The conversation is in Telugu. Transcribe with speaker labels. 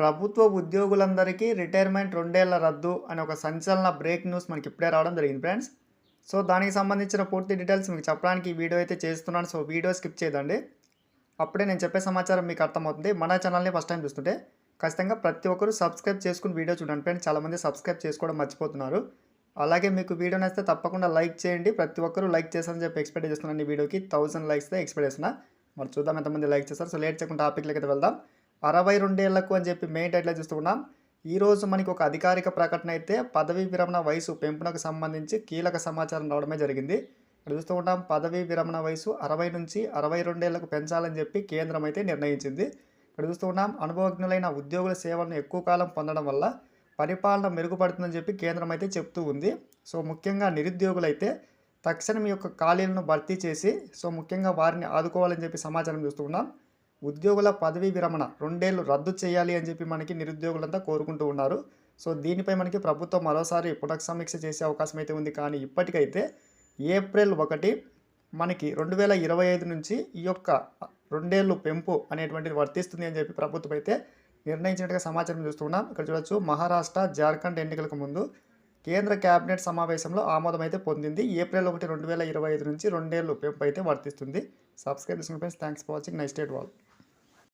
Speaker 1: ప్రభుత్వ ఉద్యోగులందరికీ రిటైర్మెంట్ రెండేళ్ళ రద్దు అనే ఒక సంచలన బ్రేక్ న్యూస్ మనకి ఇప్పుడే రావడం జరిగింది ఫ్రెండ్స్. సో దానికి సంబంధించిన పూర్తి డీటెయిల్స్ మీకు చెప్పడానికి ఈ వీడియో అయితే చేస్తున్నాను. సో వీడియో స్కిప్ చేయదండి. అప్పుడే నేను చెప్పే సమాచారం మీకు అర్థమవుతుంది. మన ఛానల్ని ఫస్ట్ టైం చూస్తుంటే ఖచ్చితంగా ప్రతి ఒక్కరు సబ్స్క్రైబ్ చేసుకుని వీడియో చూడండి ఫ్రెండ్స్. చాలామంది సబ్స్క్రైబ్ చేసుకోవడం మర్చిపోతున్నారు. అలాగే మీకు వీడియో నచ్చితే తప్పకుండా లైక్ చేయండి. ప్రతి ఒక్కరు లైక్ చేస్తారని చెప్పి ఎక్స్పెక్ట్ చేస్తున్నాను ఈ వీడియోకి. థౌసండ్ లైక్స్ ఎక్స్పెక్ట్ చేస్తున్నా. మరి చూద్దాం ఎంతమంది లైక్ చేస్తారు. సో లేట్ చేయకుండా టాపిక్లకి అయితే వెళ్దాం. అరవై రెండేళ్ళకు అని చెప్పి మెయిన్ టైట్లో చూస్తున్నాం ఈరోజు మనకి ఒక అధికారిక ప్రకటన అయితే పదవీ విరమణ వయసు పెంపునకు సంబంధించి కీలక సమాచారం రావడమే జరిగింది. ఇక్కడ చూస్తూ ఉంటాం పదవీ విరమణ వయసు అరవై నుంచి అరవై రెండేళ్ళకు పెంచాలని చెప్పి కేంద్రం అయితే నిర్ణయించింది. ఇక్కడ చూస్తూ ఉన్నాం అనుభవజ్ఞులైన ఉద్యోగుల సేవలను ఎక్కువ కాలం పొందడం వల్ల పరిపాలన మెరుగుపడుతుందని చెప్పి కేంద్రం అయితే చెప్తూ ఉంది. సో ముఖ్యంగా నిరుద్యోగులైతే తక్షణం యొక్క ఖాళీలను భర్తీ చేసి సో ముఖ్యంగా వారిని ఆదుకోవాలని చెప్పి సమాచారం చూస్తున్నాం ఉద్యోగుల పదవీ విరమణ రెండేళ్ళు రద్దు చేయాలి అని చెప్పి మనకి నిరుద్యోగులంతా కోరుకుంటూ ఉన్నారు. సో దీనిపై మనకి ప్రభుత్వం మరోసారి పునఃసమీక్ష చేసే అవకాశం అయితే ఉంది. కానీ ఇప్పటికైతే ఏప్రిల్ ఒకటి మనకి రెండు వేల ఇరవై ఐదు నుంచి ఈ యొక్క రెండేళ్ళు పెంపు అనేటువంటిది వర్తిస్తుంది అని చెప్పి ప్రభుత్వం అయితే నిర్ణయించినట్టుగా సమాచారం చూస్తున్నాం ఇక్కడ చూడొచ్చు మహారాష్ట్ర జార్ఖండ్ ఎన్నికలకు ముందు కేంద్ర కేబినెట్ సమావేశంలో ఆమోదం అయితే పొందింది. ఏప్రిల్ ఒకటి రెండు వేల ఇరవై ఐదు నుంచి రెండేళ్ళు పెంపు అయితే వర్తిస్తుంది. సబ్స్క్రైబ్ చేసుకున్న friends thanks for watching. Next date wall